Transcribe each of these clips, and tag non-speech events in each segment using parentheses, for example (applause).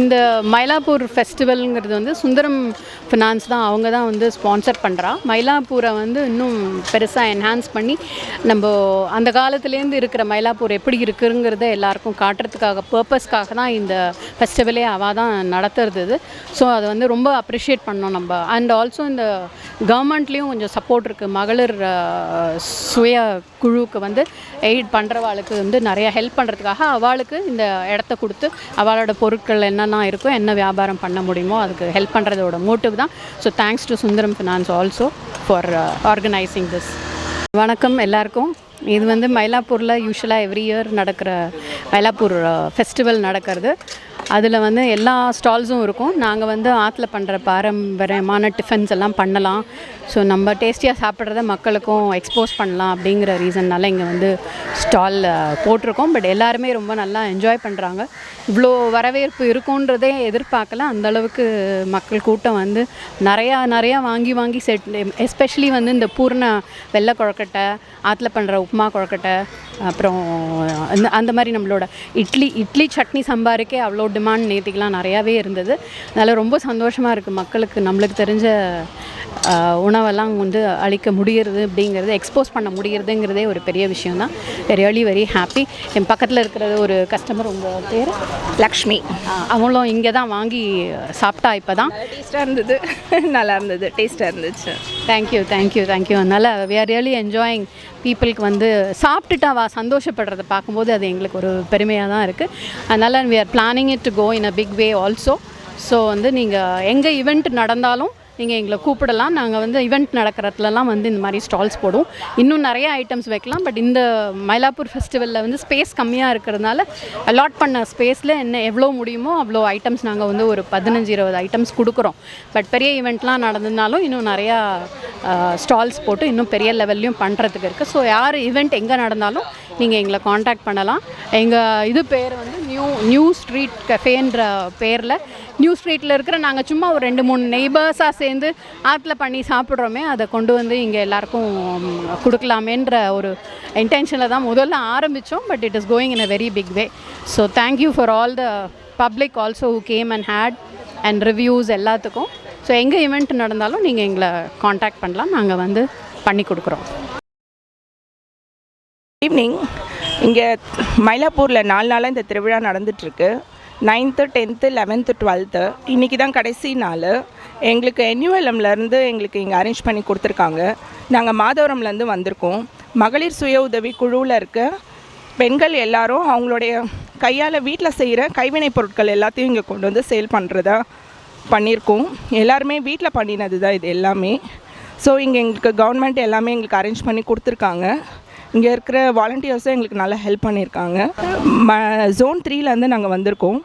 இந்த மயிலாப்பூர் ஃபெஸ்டிவலுங்கிறது வந்து சுந்தரம் ஃபினான்ஸ் தான் அவங்க தான் வந்து ஸ்பான்சர் பண்ணுறா மயிலாப்பூரை வந்து இன்னும் பெருசாக என்ஹான்ஸ் பண்ணி நம்ம அந்த காலத்துலேருந்து இருக்கிற மயிலாப்பூர் எப்படி இருக்குங்கிறத எல்லாருக்கும் காட்டுறதுக்காக பர்பஸ்க்காக தான் இந்த ஃபெஸ்டிவலே அவள் தான் நடத்துறது இது ஸோ அதை வந்து ரொம்ப அப்ரிஷியேட் பண்ணோம் நம்ம. அண்ட் ஆல்சோ இந்த கவர்மெண்ட்லேயும் கொஞ்சம் சப்போர்ட் இருக்குது மகளிர் சுய குழுவுக்கு வந்து எய்ட் பண்ணுறவாளுக்கு வந்து நிறைய ஹெல்ப் பண்ணுறதுக்காக அவளுக்கு இந்த இடத்த கொடுத்து அவளோட பொருட்கள் என்னெல்லாம் இருக்கோ என்ன வியாபாரம் பண்ண முடியுமோ அதுக்கு ஹெல்ப் பண்ணுறதோட மோட்டிவ் தான். So thanks to Sundaram finance also for organising this வணக்கம் எல்லாருக்கும். இது வந்து மயிலாப்பூரில் யூஸ்வலாக எவ்ரி இயர் நடக்கிற மயிலாப்பூர் uh, ஃபெஸ்டிவல் நடக்கிறது. அதில் வந்து எல்லா ஸ்டால்ஸும் இருக்கும். நாங்கள் வந்து ஆற்றுல பண்ணுற பாரம்பரியமான டிஃபன்ஸ் எல்லாம் பண்ணலாம். ஸோ நம்ம டேஸ்டியாக சாப்பிட்றத மக்களுக்கும் எக்ஸ்போஸ் பண்ணலாம் அப்படிங்கிற ரீசன்னால இங்கே வந்து ஸ்டால் போட்டிருக்கோம். பட் எல்லாருமே ரொம்ப நல்லா என்ஜாய் பண்ணுறாங்க இவ்வளோ வரவேற்பு இருக்குன்றதே எதிர்பார்க்கல. அந்தளவுக்கு மக்கள் கூட்டம் வந்து நிறையா நிறையா வாங்கி வாங்கி செட் எஸ்பெஷலி வந்து இந்த பூர்ண வெள்ளை கொழக்கட்டை ஆற்றுல பண்ணுற உப்புமா கொழக்கட்டை அப்புறம் அந்த அந்த மாதிரி நம்மளோட இட்லி இட்லி சட்னி சம்பாருக்கே அவ்வளோ டிமாண்ட் நேற்றுக்கெலாம் நிறையாவே இருந்தது. அதனால் ரொம்ப சந்தோஷமாக இருக்குது மக்களுக்கு. நம்மளுக்கு தெரிஞ்ச உணவெல்லாம் வந்து அளிக்க முடியறது அப்படிங்கிறது எக்ஸ்போஸ் பண்ண முடியறதுங்கிறதே ஒரு பெரிய விஷயம் தான் ரியலி வெரி ஹாப்பி என் பக்கத்தில் இருக்கிறது ஒரு கஸ்டமர் உங்கள் பேர்? லக்ஷ்மி. அவங்களும் இங்கே தான் வாங்கி சாப்பிட்டா இப்போ தான் டேஸ்ட்டாக இருந்தது. (laughs) நல்லா இருந்தது. டேஸ்ட்டாக இருந்துச்சு. Thank you thank you thank you அதனால் வி ஆர் ரியலி என்ஜாயிங் பீப்புளுக்கு வந்து சாப்பிட்டுட்டு அவ சந்தோஷப்படுறத பார்க்கும்போது அது எங்களுக்கு ஒரு பெருமையாக தான் இருக்குது அதனால் we are planning it to go in a big way also so வந்து நீங்கள் எங்கே ஈவெண்ட் நடந்தாலும் நீங்கள் எங்களை கூப்பிடலாம். நாங்கள் வந்து ஈவெண்ட் நடக்கிறதுலலாம் வந்து இந்த மாதிரி ஸ்டால்ஸ் போடும் இன்னும் நிறைய ஐட்டம்ஸ் வைக்கலாம். பட் இந்த மயிலாப்பூர் ஃபெஸ்டிவலில் வந்து ஸ்பேஸ் கம்மியாக இருக்கிறதுனால அலாட் பண்ண ஸ்பேஸில் என்ன எவ்வளோ முடியுமோ அவ்வளோ ஐட்டம்ஸ் நாங்கள் வந்து ஒரு பதினஞ்சு இருபது ஐட்டம்ஸ் கொடுக்குறோம். பட் பெரிய ஈவெண்ட்லாம் நடந்ததுனாலும் இன்னும் நிறையா ஸ்டால்ஸ் போட்டு இன்னும் பெரிய லெவல்லையும் பண்ணுறதுக்கு இருக்குது ஸோ யார் ஈவெண்ட் எங்கே நடந்தாலும் நீங்கள் எங்களை காண்டாக்ட் பண்ணலாம். எங்கள் இது பேர் வந்து நியூ நியூ ஸ்ட்ரீட் கஃபேன்ற பேரில். நியூ ஸ்ட்ரீட்டில் இருக்கிற நாங்கள் சும்மா ஒரு ரெண்டு மூணு நெய்பர்ஸாக சேர்ந்து ஆற்றுல பண்ணி சாப்பிட்றோமே அதை கொண்டு வந்து இங்கே எல்லாருக்கும் கொடுக்கலாமேன்ற ஒரு இன்டென்ஷனில் தான் முதல்ல ஆரம்பித்தோம் but it is going in a very big way so thank you for all the public also who came and had and reviews எல்லாத்துக்கும். ஸோ எங்கே ஈவெண்ட் நடந்தாலும் நீங்கள் எங்களை காண்டாக்ட் பண்ணலாம். நாங்கள் வந்து பண்ணி கொடுக்குறோம். ஈவினிங் இங்கே மயிலாப்பூரில் நாலு நாளாக இந்த திருவிழா நடந்துட்டுருக்கு நைன்த்து டென்த்து லெவன்த்து டுவெல்த்து இன்றைக்கி தான் கடைசி நாள். எங்களுக்கு என்யூஎல்எம்லேருந்து எங்களுக்கு இங்கே அரேஞ்ச் பண்ணி கொடுத்துருக்காங்க. நாங்கள் மாதவரம்லேருந்து வந்திருக்கோம். மகளிர் சுய உதவி குழுவில் இருக்க பெண்கள் எல்லாரும் அவங்களுடைய கையால் வீட்டில் செய்கிற கைவினைப் பொருட்கள் எல்லாத்தையும் இங்கே கொண்டு வந்து சேல் பண்ணுறதா பண்ணியிருக்கோம் எல்லாருமே வீட்டில் பண்ணினது தான் இது எல்லாமே. ஸோ இங்கே எங்களுக்கு கவர்மெண்ட் எல்லாமே எங்களுக்கு அரேஞ்ச் பண்ணி கொடுத்துருக்காங்க. இங்கே இருக்கிற வாலண்டியர்ஸும் எங்களுக்கு நல்லா ஹெல்ப் பண்ணியிருக்காங்க. ம ஜோன் த்ரீலேருந்து நாங்கள் வந்திருக்கோம்.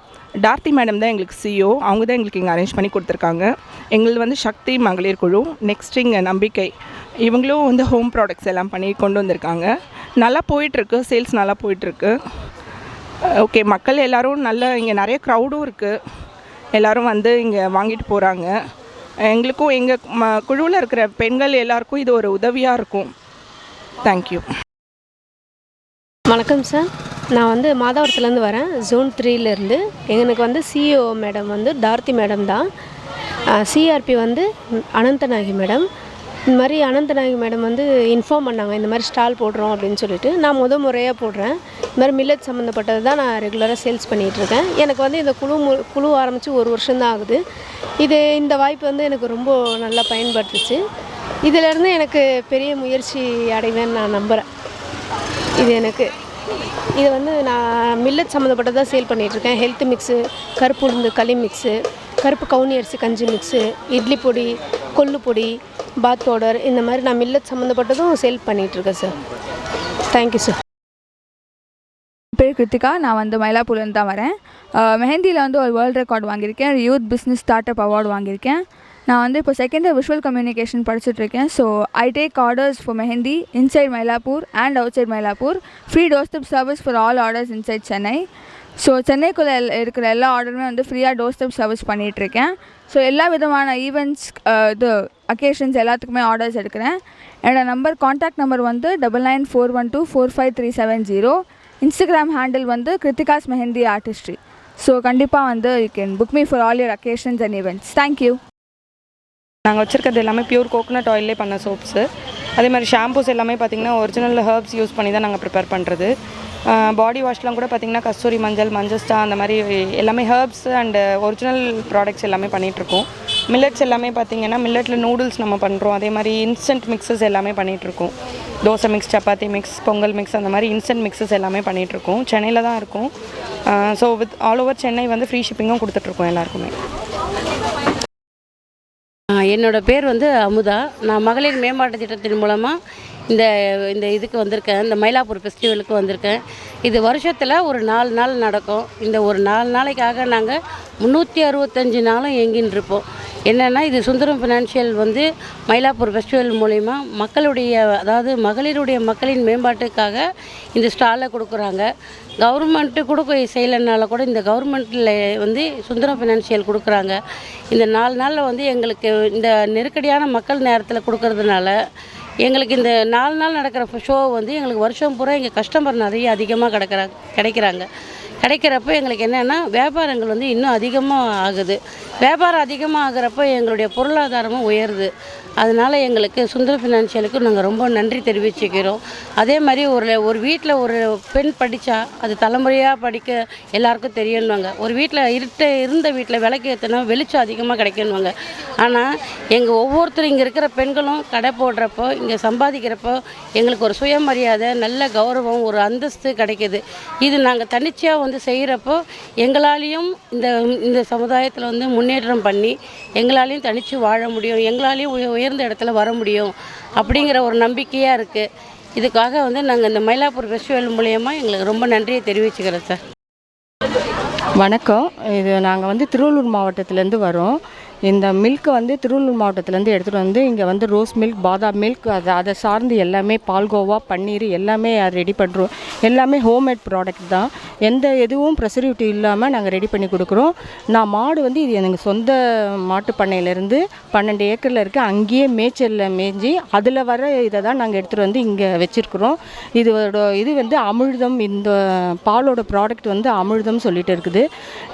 டார்த்தி மேடம் தான் எங்களுக்கு சிஓ அவங்க தான் எங்களுக்கு இங்கே அரேஞ்ச் பண்ணி கொடுத்துருக்காங்க. எங்களது வந்து சக்தி மகளிர் குழு நெக்ஸ்ட் இங்கே நம்பிக்கை இவங்களும் வந்து ஹோம் ப்ராடக்ட்ஸ் எல்லாம் பண்ணி கொண்டு வந்திருக்காங்க. நல்லா போயிட்டுருக்கு சேல்ஸ் நல்லா போயிட்டுருக்கு. ஓகே மக்கள் எல்லோரும் நல்ல இங்கே நிறைய க்ரௌடும் இருக்குது எல்லோரும் வந்து இங்கே வாங்கிட்டு போகிறாங்க எங்களுக்கும் எங்கள் ம குழுவில் இருக்கிற பெண்கள் எல்லாருக்கும் இது ஒரு உதவியாக இருக்கும். தேங்க்யூ வணக்கம் சார். நான் வந்து மாதாவரத்துலேருந்து வரேன். ஜோன் த்ரீலேருந்து. எனக்கு வந்து சிஇஓ மேடம் வந்து டார்த்தி மேடம் தான். சிஆர்பி வந்து அனந்தநாயகி மேடம். இந்த மாதிரி அனந்தநாயகி மேடம் வந்து இன்ஃபார்ம் பண்ணாங்க. இந்த மாதிரி ஸ்டால் போடுறோம் அப்படின்னு சொல்லிட்டு. நான் முத முறையாக போடுறேன். இந்த மாதிரி மில்லட் சம்மந்தப்பட்டது தான் நான் ரெகுலராக சேல்ஸ் பண்ணிகிட்ருக்கேன் எனக்கு வந்து இந்த குழு மு குழு ஆரம்பித்து ஒரு வருஷம்தான் ஆகுது. இது இந்த வாய்ப்பு வந்து எனக்கு ரொம்ப நல்லா பயன்பட்டுச்சு இதிலேருந்து எனக்கு பெரிய முயற்சி அடைவேன்னு நான் நம்புகிறேன் இது எனக்கு. இது வந்து நான் மில்லட் சம்மந்தப்பட்டதாக சேல் பண்ணிகிட்ருக்கேன் ஹெல்த் மிக்ஸு கருப்பு உளுந்து களி மிக்ஸு கருப்பு கவுனி அரிசி கஞ்சி மிக்ஸு இட்லி பொடி கொல்லு பொடி பாத் பவுடர் இந்த மாதிரி நான் மில்லட் சம்மந்தப்பட்டதும் சேல் பண்ணிகிட்ருக்கேன் சார் தேங்க்யூ சார் பேர் கிருத்திகா. நான் வந்து மயிலாப்பூர்லேருந்து தான் வரேன். மெஹந்தியில் வந்து ஒரு வேர்ல்ட் ரெக்கார்டு வாங்கியிருக்கேன். Youth business start up award வாங்கியிருக்கேன். நான் வந்து இப்போ second year visual communication படிச்சுட்ருக்கேன் so I take orders for mehndi inside Mylapore and outside Mylapore free doorstep service for all orders inside Chennai so சென்னைக்குள்ளே இருக்கிற எல்லா ஆர்டருமே வந்து ஃப்ரீயாக டோஸ்டப் service பண்ணிகிட்ருக்கேன் ஸோ எல்லா விதமான ஈவெண்ட்ஸ் இது அக்கேஷன்ஸ் எல்லாத்துக்குமே ஆர்டர்ஸ் எடுக்கிறேன். என்னோடய நம்பர் காண்டாக்ட் நம்பர் வந்து double nine four one two four five three seven zero Instagram handle வந்து கிருத்திகாஸ் மெஹந்தி ஆர்டிஸ்ட்ரி ஸோ கண்டிப்பாக வந்து you can book me for all your occasions and events thank you நாங்கள் வச்சுருக்கிறது எல்லாமே பியூர் கோகோனட் ஆயிலே பண்ண soaps அதே மாதிரி ஷாம்பூஸ் எல்லாமே பார்த்திங்கன்னா ஒரிஜினல் ஹர்ப்ஸ் யூஸ் பண்ணி தான் நாங்கள் ப்ரிப்பேர் பண்ணுறது பாடி வாஷ்லாம் கூட பார்த்திங்கன்னா கஸ்தூரி மஞ்சள் மஞ்சஸ்டா அந்த மாதிரி எல்லாமே ஹர்ப்ஸ் அண்டு ஒரிஜினல் ப்ராடக்ட்ஸ் எல்லாமே பண்ணிகிட்ருக்கோம் மில்லட்ஸ் எல்லாமே பார்த்திங்கன்னா மில்லட்டில் நூடுல்ஸ் நம்ம பண்ணுறோம் அதே மாதிரி இன்ஸ்டன்ட் மிக்ஸஸ் எல்லாமே பண்ணிகிட்ருக்கோம் dosa mix chapati mix pongal mix அந்த மாதிரி இன்ஸ்டன்ட் மிக்ஸஸ் எல்லாமே பண்ணிகிட்ருக்கோம் சென்னையில் தான் இருக்கும். So with all over Chennai வந்து ஃப்ரீ ஷிப்பிங்கும் கொடுத்துட்ருக்கோம் எல்லாருக்குமே. என்னோட பேர் வந்து அமுதா. நான் மகளிர் மேம்பாட்டு திட்டத்தின் மூலமாக இந்த இந்த இதுக்கு வந்திருக்கேன் இந்த மயிலாப்பூர் ஃபெஸ்டிவலுக்கு வந்திருக்கேன். இது வருஷத்தில் ஒரு நாலு நாள் நடக்கும். இந்த ஒரு நாலு நாளைக்காக நாங்கள் முந்நூற்றி அறுபத்தஞ்சு நாளும் எங்கின்னு இருப்போம். என்னென்னா இது சுந்தரம் ஃபினான்ஷியல் வந்து மயிலாப்பூர் ஃபெஸ்டிவல் மூலிமா மக்களுடைய அதாவது மகளிருடைய மக்களின் மேம்பாட்டுக்காக இந்த ஸ்டாலை கொடுக்குறாங்க. கவர்மெண்ட்டு கொடுக்க செய்யலைனால கூட இந்த கவர்மெண்ட்டில் வந்து சுந்தரம் ஃபினான்ஷியல் கொடுக்குறாங்க. இந்த நாலு நாளில் வந்து எங்களுக்கு இந்த நெருக்கடியான மக்கள் நேரத்தில் கொடுக்கறதுனால எங்களுக்கு இந்த நாலு நாள் நடக்கிற ஷோ வந்து எங்களுக்கு வருஷம் பூரா இங்கே கஸ்டமர் நிறைய அதிகமாக கிடைக்கிறாங்க கிடைக்கிறாங்க. கிடைக்கிறப்ப எங்களுக்கு என்னென்னா வியாபாரங்கள் வந்து இன்னும் அதிகமாக ஆகுது. வியாபாரம் அதிகமாக ஆகுறப்போ எங்களுடைய பொருளாதாரமும் உயருது. அதனால் எங்களுக்கு சுந்தர ஃபினான்ஷியலுக்கு நாங்கள் ரொம்ப நன்றி தெரிவிச்சுக்கிறோம். அதே மாதிரி ஒரு ஒரு வீட்டில் ஒரு பெண் படித்தா அது தலைமுறையாக படிக்க எல்லாருக்கும் தெரியணுவாங்க ஒரு வீட்டில் இருட்ட இருந்த வீட்டில் விளக்கு ஏற்றினா வெளிச்சம் அதிகமாக கிடைக்கணுவாங்க ஆனால் எங்கள் ஒவ்வொருத்தரும் இங்கே இருக்கிற பெண்களும் கடை போடுறப்போ இங்கே சம்பாதிக்கிறப்போ எங்களுக்கு ஒரு சுயமரியாதை நல்ல கௌரவம் ஒரு அந்தஸ்து கிடைக்கிது. இது நாங்கள் தனிச்சையாக வந்து செய்கிறப்போ எங்களாலேயும் இந்த இந்த சமுதாயத்தில் வந்து முன்னேற்றம் பண்ணி எங்களாலேயும் தனித்து வாழ முடியும். எங்களாலேயும் உய- உயர்ந்த இடத்துல வர முடியும் அப்படிங்கிற ஒரு நம்பிக்கையாக இருக்குது இதுக்காக வந்து நாங்கள் இந்த மயிலாப்பூர் ஃபெஸ்டிவல் மூலயமா எங்களுக்கு ரொம்ப நன்றியை தெரிவிச்சுக்கிறோம் சார். வணக்கம். இது நாங்கள் வந்து திருவள்ளூர் மாவட்டத்துலேருந்து வரோம். இந்த மில்க் வந்து திருவள்ளூர் மாவட்டத்துலேருந்து எடுத்துகிட்டு வந்து இங்கே வந்து ரோஸ் மில்க் பாதாம் மில்க் அது அதை சார்ந்து எல்லாமே பால்கோவா பன்னீர் எல்லாமே ரெடி பண்ணுறோம் எல்லாமே ஹோம்மேட் ப்ராடக்ட் தான். எந்த எதுவும் ப்ரெசர்வேட்டிவ் இல்லாமல் நாங்கள் ரெடி பண்ணி கொடுக்குறோம். நான் மாடு வந்து இது எனக்கு சொந்த மாட்டு பண்ணையிலேருந்து பன்னெண்டு ஏக்கரில் இருக்க. அங்கேயே மேய்ச்சலில் மேய்ஞ்சி அதில் வர இதை தான் நாங்கள் எடுத்துகிட்டு வந்து இங்கே வச்சுருக்குறோம். இதோட இது வந்து அமிர்தம் இந்த பாலோட ப்ராடக்ட் வந்து அமிர்தம் சொல்லிட்டு இருக்குது.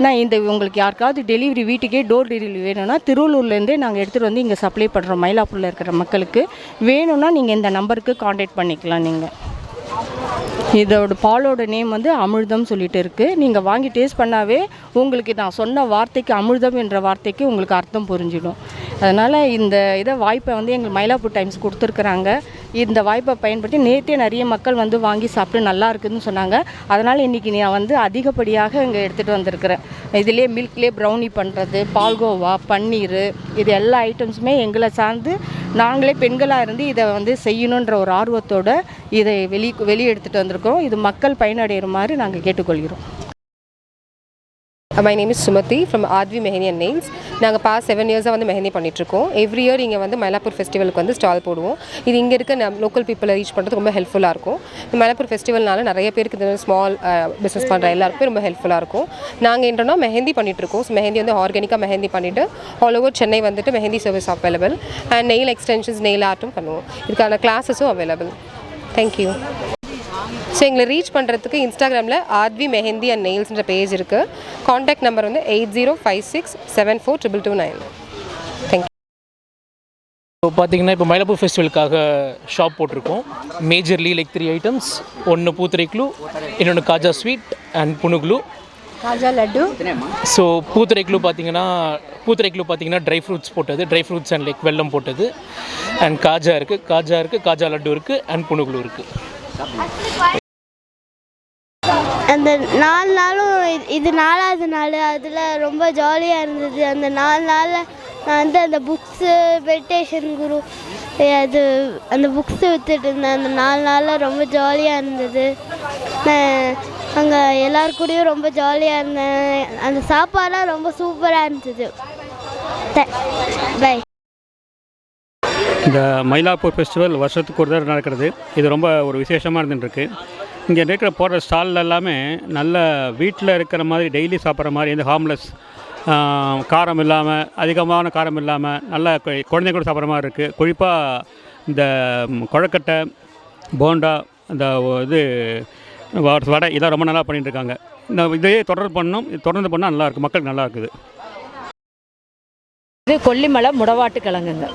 நான் இந்த உங்களுக்கு யாருக்காவது டெலிவரி வீட்டுக்கே டோர் டெலிவரி வேணும்னா திருவள்ளூர்லேருந்தே நாங்கள் எடுத்துகிட்டு வந்து இங்கே சப்ளை பண்ணுறோம் மயிலாப்பூரில் இருக்கிற மக்களுக்கு. வேணும்னா நீங்கள் இந்த நம்பருக்கு காண்டாக்ட் பண்ணிக்கலாம் நீங்கள் இதோட பாலோட நேம் வந்து அமிர்தம் சொல்லிட்டு இருக்குது நீங்கள் வாங்கி டேஸ்ட் பண்ணாவே உங்களுக்கு நான் சொன்ன வார்த்தைக்கு அமிர்தம் என்ற வார்த்தைக்கு உங்களுக்கு அர்த்தம் புரிஞ்சிடும். அதனால் இந்த இதை வாய்ப்பை வந்து எங்கள் மயிலாப்பூர் டைம்ஸ் கொடுத்துருக்குறாங்க. இந்த வாய்ப்பை பயன்படுத்தி நேற்றே நிறைய மக்கள் வந்து வாங்கி சாப்பிட்டு நல்லா இருக்குதுன்னு சொன்னாங்க. அதனால் இன்றைக்கி நான் வந்து அதிகப்படியாக இங்கே எடுத்துகிட்டு வந்திருக்கிறேன். இதிலே மில்க்லேயே ப்ரௌனி பண்ணுறது பால்கோவா பன்னீர் இது எல்லா ஐட்டம்ஸுமே எங்களை சார்ந்து நாங்களே பெண்களாக இருந்து இதை வந்து செய்யணுன்ற ஒரு ஆர்வத்தோட இதை வெளி வெளியே எடுத்துகிட்டு வந்திருக்கிறோம். இது மக்கள் பயனடைகிற மாதிரி நாங்கள் கேட்டுக்கொள்கிறோம். My name is Sumathi from Aadhvi mehndi and nails நாங்கள் பாஸ் செவன் இயர்ஸாக வந்து மெஹந்தி பண்ணிகிட்ருக்கோம் எவ்ரி இயர் இங்கே வந்து மயிலாப்பூர் ஃபெஸ்டிவலுக்கு வந்து ஸ்டால் போடுவோம். இது இங்கே இருக்க நம் லோக்கல் பீப்புளை ரீச் பண்ணுறது ரொம்ப ஹெல்ப்ஃபுல்லாக இருக்கும். இந்த மயிலாப்பூர் ஃபெஸ்டிவல்னால நிறைய பேருக்கு இந்த ஸ்மால் பிஸ்னஸ் பண்ணுற எல்லாருக்குமே ரொம்ப ஹெல்ப்ஃபுல்லாக இருக்கும். நாங்கள் என்னன்னா மெஹந்தி பண்ணிகிட்ருக்கோம் ஸோ மெஹந்தி வந்து ஆர்கானிக்காக மெஹந்தி பண்ணிவிட்டு ஆல் ஓவர் சென்னை வந்துட்டு mehndi service available and nail extensions nail ஆர்ட்டும் பண்ணுவோம். இதுக்கான கிளாஸஸும் அவைலபிள் தேங்க்யூ ஸோ எங்களை ரீச் பண்ணுறதுக்கு இன்ஸ்டாகிராமில் ஆத்வி மெஹந்தி அண்ட் நெயில்ஸ்ன்ற பேஜ் இருக்குது காண்டாக்ட் நம்பர் வந்து eight zero five six seven four triple two nine thank you இப்போ பார்த்தீங்கன்னா இப்போ மயிலாப்பூர் ஃபெஸ்டிவலுக்காக ஷாப் போட்டிருக்கோம். மேஜர்லி லைக் த்ரீ ஐட்டம்ஸ் ஒன்று பூத்துரைக்லு இன்னொன்று kaja sweet and punugulu kaja laddu. So pootharekulu பார்த்தீங்கன்னா பூத்துரைக்லு பார்த்தீங்கன்னா ட்ரை ஃப்ரூட்ஸ் போட்டது. ட்ரை ஃப்ரூட்ஸ் அண்ட் லைக் வெல்லம் போட்டது. அண்ட் காஜா இருக்குது காஜா இருக்குது காஜா லட்டு இருக்குது அண்ட் புனுகுலு இருக்குது அந்த நாலு நாளும் இது- இது நாலாவது நாள் அதில் ரொம்ப ஜாலியாக இருந்தது. அந்த நாலு நாளில் நான் வந்து அந்த புக்ஸு மெடிடேஷன் குரு அது அந்த புக்ஸு விற்றுட்டு இருந்தேன். அந்த நாலு நாளில் ரொம்ப ஜாலியாக இருந்தது. நான் அங்கே எல்லார் கூடயும் ரொம்ப ஜாலியாக இருந்தேன். அந்த சாப்பாடெலாம் ரொம்ப சூப்பராக இருந்தது. பை இந்த மயிலாப்பூர் ஃபெஸ்டிவல் வருஷத்துக்கு ஒரு தடவை நடக்கிறது. இது ரொம்ப ஒரு விசேஷமாக இருந்துட்டுருக்கு. இங்கே இருக்கிற போடுற ஸ்டாலில் எல்லாமே நல்ல வீட்டில் இருக்கிற மாதிரி டெய்லி சாப்பிட்ற மாதிரி இந்த ஹார்ம்லெஸ் காரம் இல்லாமல் அதிகமான காரம் இல்லாமல் நல்ல குழந்தைங்க கூட சாப்பிட்ற மாதிரி இருக்குது குறிப்பாக இந்த ம், கொழக்கட்டை போண்டா இந்த இது வடை இதெல்லாம் ரொம்ப நல்லா பண்ணிட்டு இந்த இதையே தொடர்ந்து பண்ணணும் இது தொடர்ந்து பண்ணால் நல்லாயிருக்கு மக்களுக்கு நல்லா இருக்குது. இது கொல்லிமலை முடவாட்டு கிழங்குங்க.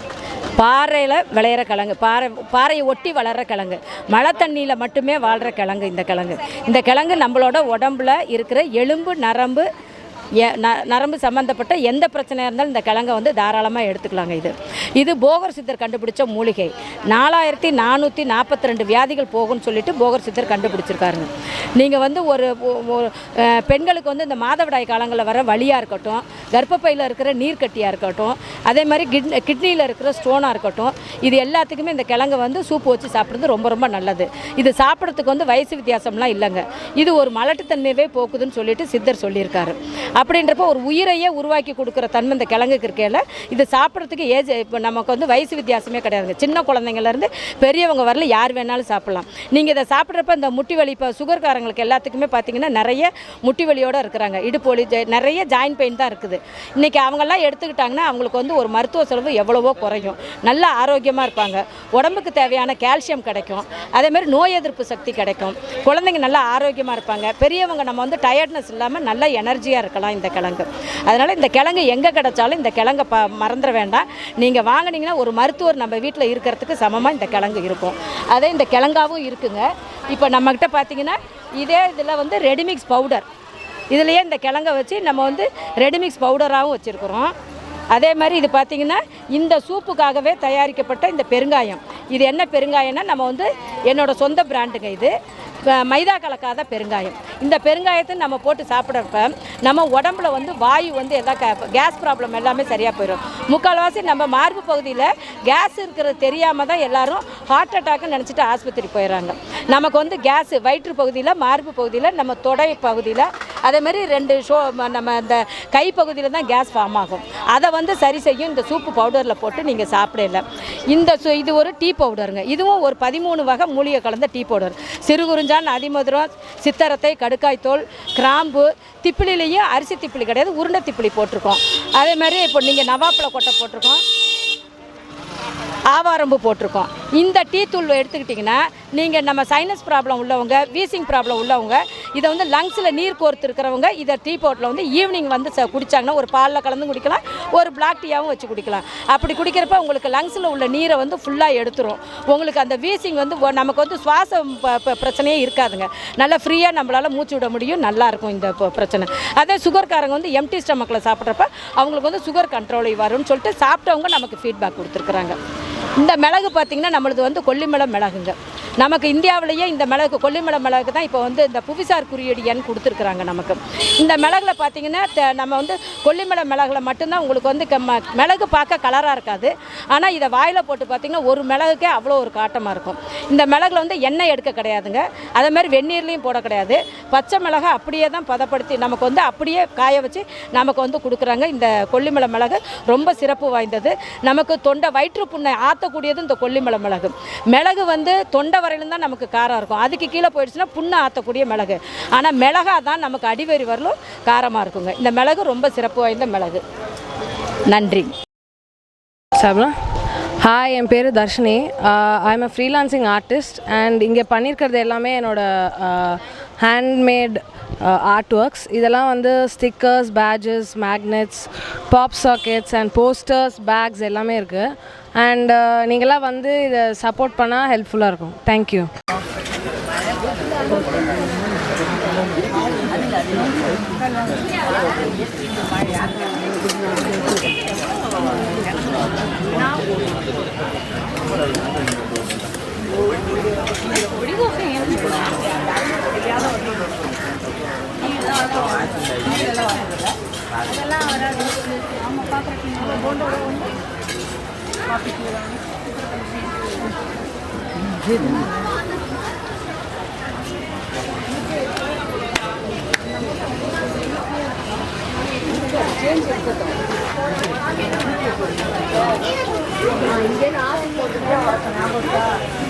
பாறையில் விளையிற கிழங்கு பாறை பாறையை ஒட்டி வளர்கிற கிழங்கு. மழை தண்ணியில் மட்டுமே வாழ்கிற கிழங்கு இந்த கிழங்கு. இந்த கிழங்கு நம்மளோட உடம்புல இருக்கிற எலும்பு நரம்பு நரம்பு சம்மந்தப்பட்ட எந்த பிரச்சனையாக இருந்தாலும் இந்த கிழங்கை வந்து தாராளமாக எடுத்துக்கலாங்க இது. இது போகர் சித்தர் கண்டுபிடிச்ச மூலிகை. நாலாயிரத்தி நானூற்றி நாற்பத்தி ரெண்டு வியாதிகள் போகும்னு சொல்லிட்டு போகர் சித்தர் கண்டுபிடிச்சிருக்காருங்க. நீங்கள் வந்து ஒரு பெண்களுக்கு வந்து இந்த மாதவிடாய் காலங்களில் வர வழியாக இருக்கட்டும் கர்ப்பப்பையில் இருக்கிற நீர்க்கட்டியாக இருக்கட்டும் அதே மாதிரி கிட் கிட்னியில் இருக்கிற ஸ்டோனாக இருக்கட்டும் இது எல்லாத்துக்குமே இந்த கிழங்கை வந்து சூப்பு வச்சு சாப்பிட்றது ரொம்ப ரொம்ப நல்லது. இது சாப்பிட்றதுக்கு வந்து வயசு வித்தியாசம்லாம் இல்லைங்க. இது ஒரு மலட்டுத்தன்மையவே போக்குதுன்னு சொல்லிட்டு சித்தர் சொல்லியிருக்காரு. அப்படின்றப்போ ஒரு உயிரையே உருவாக்கி கொடுக்குற தன்மை இந்த கிழங்குக்கு இருக்கையில் இது சாப்பிட்றதுக்கு ஏஜ் இப்போ நமக்கு வந்து வயசு வித்தியாசமே கிடையாதுங்க. சின்ன குழந்தைங்கள்லேருந்து பெரியவங்க வரல யார் வேணாலும் சாப்பிட்லாம். நீங்கள் இதை சாப்பிட்றப்ப இந்த முட்டி வலி இப்போ சுகர்காரங்களுக்கு எல்லாத்துக்குமே பார்த்தீங்கன்னா நிறைய முட்டி வலியோடு இருக்கிறாங்க. இடுப்பு வலி ஜ- நிறைய ஜாயின் பெயின் தான் இருக்குது. இன்றைக்கி அவங்கெல்லாம் எடுத்துக்கிட்டாங்கன்னா அவங்களுக்கு வந்து ஒரு மருத்துவ செலவு எவ்வளவோ குறையும். நல்ல ஆரோக்கியமாக இருப்பாங்க. உடம்புக்கு தேவையான கால்சியம் கிடைக்கும். அதேமாதிரி நோய் எதிர்ப்பு சக்தி கிடைக்கும். குழந்தைங்க நல்லா ஆரோக்கியமாக இருப்பாங்க. பெரியவங்க நம்ம வந்து டயர்ட்னஸ் இல்லாமல் நல்ல எனர்ஜியாக இருக்கலாம். இந்த கிழங்கு. அதனால் இந்த கிழங்கு எங்கே கிடைச்சாலும் இந்த கிழங்கை ப மறந்துட வேண்டாம். நீங்கள் வாங்கினீங்கன்னா ஒரு மருத்துவர் நம்ம வீட்டில் இருக்கிறதுக்கு சமமாக இந்த கிழங்கு இருக்கும். அதே இந்த கிழங்காவும் இருக்குங்க. இப்போ நம்மக்கிட்ட பார்த்தீங்கன்னா இதே இதில் வந்து ரெடிமிக்ஸ் பவுடர். இதுலேயே இந்த கிழங்கை வச்சு நம்ம வந்து ரெடிமிக்ஸ் பவுடராகவும் வச்சுருக்குறோம். அதே மாதிரி இது பார்த்திங்கன்னா இந்த சூப்புக்காகவே தயாரிக்கப்பட்ட இந்த பெருங்காயம். இது என்ன பெருங்காயம்னா நம்ம வந்து என்னோடய சொந்த பிராண்டுங்க இது. மைதா கலக்காத பெருங்காயம். இந்த பெருங்காயத்தை நம்ம போட்டு சாப்பிட்றப்ப நம்ம உடம்புல வந்து வாயு வந்து எதா கேஸ் ப்ராப்ளம் எல்லாமே சரியாக போயிடும் முக்கால்வாசி நம்ம மார்பு பகுதியில் கேஸ் இருக்கிறது தெரியாமல் தான் எல்லாரும் ஹார்ட் அட்டாக்னு நினச்சிட்டு ஆஸ்பத்திரி போயிடுறாங்க நமக்கு வந்து கேஸ் வயிற்று பகுதியில் மார்பு பகுதியில் நம்ம தொடை பகுதியில் அதே மாதிரி ரெண்டு ஷோ நம்ம இந்த கைப்பகுதியில் தான் கேஸ் ஃபார்ம் ஆகும். அதை வந்து சரி செய்யும் இந்த சூப்பு பவுடரில் போட்டு நீங்கள் சாப்பிடல. இந்த சு- இது ஒரு டீ பவுடருங்க இதுவும் ஒரு பதிமூணு வகை மூலிகை கலந்த டீ பவுடர் சிறுகுறிஞ்சான் அதிமதுரம் சித்தரத்தை கடுக்காய்த்தோல் கிராம்பு திப்பிலிலையும் அரிசி திப்பிலி கிடையாது உருண்டை திப்பிலி போட்டிருக்கோம். அதே மாதிரி இப்போ நீங்கள் நவாப்பழ கொட்டை போட்டிருக்கோம். ஆவாரம்பு போட்டிருக்கோம். இந்த டீ தூள் எடுத்துக்கிட்டிங்கன்னா நீங்கள் நம்ம சைனஸ் ப்ராப்ளம் உள்ளவங்க வீசிங் ப்ராப்ளம் உள்ளவங்க இதை வந்து லங்ஸில் நீர் கோர்த்து இருக்கிறவங்க இதை டீ போட்டில் வந்து ஈவினிங் வந்து ச குடித்தாங்கன்னா ஒரு பாலில் கலந்து குடிக்கலாம் ஒரு பிளாக் டீயாகவும் வச்சு குடிக்கலாம். அப்படி குடிக்கிறப்ப உங்களுக்கு லங்ஸில் உள்ள நீரை வந்து ஃபுல்லாக எடுத்துரும். உங்களுக்கு அந்த வீசிங் வந்து நமக்கு வந்து சுவாச ப- பிரச்சனையே இருக்காதுங்க. நல்லா ஃப்ரீயாக நம்மளால் மூச்சு விட முடியும் நல்லாயிருக்கும் இந்த பிரச்சனை. அதே சுகர்காரங்க வந்து எம்டி ஸ்டமக்கில் சாப்பிட்றப்ப அவங்களுக்கு வந்து சுகர் கண்ட்ரோல் வரும்னு சொல்லிட்டு சாப்பிட்டவங்க நமக்கு ஃபீட்பேக் கொடுத்துருக்குறாங்க. இந்த மிளகு பார்த்திங்கன்னா நம்மளது வந்து கொல்லிமலை மிளகுங்க. நமக்கு இந்தியாவிலேயே இந்த மிளகு கொல்லிமலை மிளகு தான் இப்போ வந்து இந்த புவிசார் குறியீடு எண் கொடுத்துருக்குறாங்க நமக்கு. இந்த மிளகுல பார்த்தீங்கன்னா த- நம்ம வந்து கொல்லிமலை மிளகுல மட்டும்தான் உங்களுக்கு வந்து க- ம- மிளகு பார்க்க கலராக இருக்காது. ஆனால் இதை வாயில் போட்டு பார்த்தீங்கன்னா ஒரு மிளகுக்கே அவ்வளோ ஒரு காட்டமாக இருக்கும். இந்த மிளகுல வந்து எண்ணெய் எடுக்க கிடையாதுங்க. அதே மாதிரி வெந்நீர்லேயும் போட கிடையாது. பச்சை மிளகை அப்படியே தான் பதப்படுத்தி நமக்கு வந்து அப்படியே காய வச்சு நமக்கு வந்து கொடுக்குறாங்க. இந்த கொல்லிமலை மிளகு ரொம்ப சிறப்பு வாய்ந்தது. நமக்கு தொண்டை வயிற்று புண்ணை ஆற்றக்கூடியது இந்த கொல்லிமலை மிளகு. மிளகு வந்து தொண்டை வரையிலும் தான் நமக்கு காரம் இருக்கும். அதுக்கு கீழே போயிடுச்சுன்னா புண்ணு ஆற்றக்கூடிய மிளகு. ஆனால் மிளகா தான் நமக்கு அடிவரி வரலும் காரமாக இருக்குங்க. இந்த மிளகு ரொம்ப சிறப்பு வாய்ந்த மிளகு. நன்றி. சாப்பிடலாம் ஹாய் என் பேர் Dharshini. I am a freelancing artist and இங்கே பண்ணியிருக்கிறது எல்லாமே என்னோடய ஹேண்ட்மேட் ஆர்ட் ஒர்க்ஸ் இதெல்லாம் வந்து stickers badges magnets pop sockets and posters bags எல்லாமே இருக்குது அண்ட் uh, நீங்களாம் வந்து இதை சப்போர்ட் பண்ணால் ஹெல்ப்ஃபுல்லாக இருக்கும். தேங்க்யூ 아, 이제는 아직도 그냥 와서 나보다.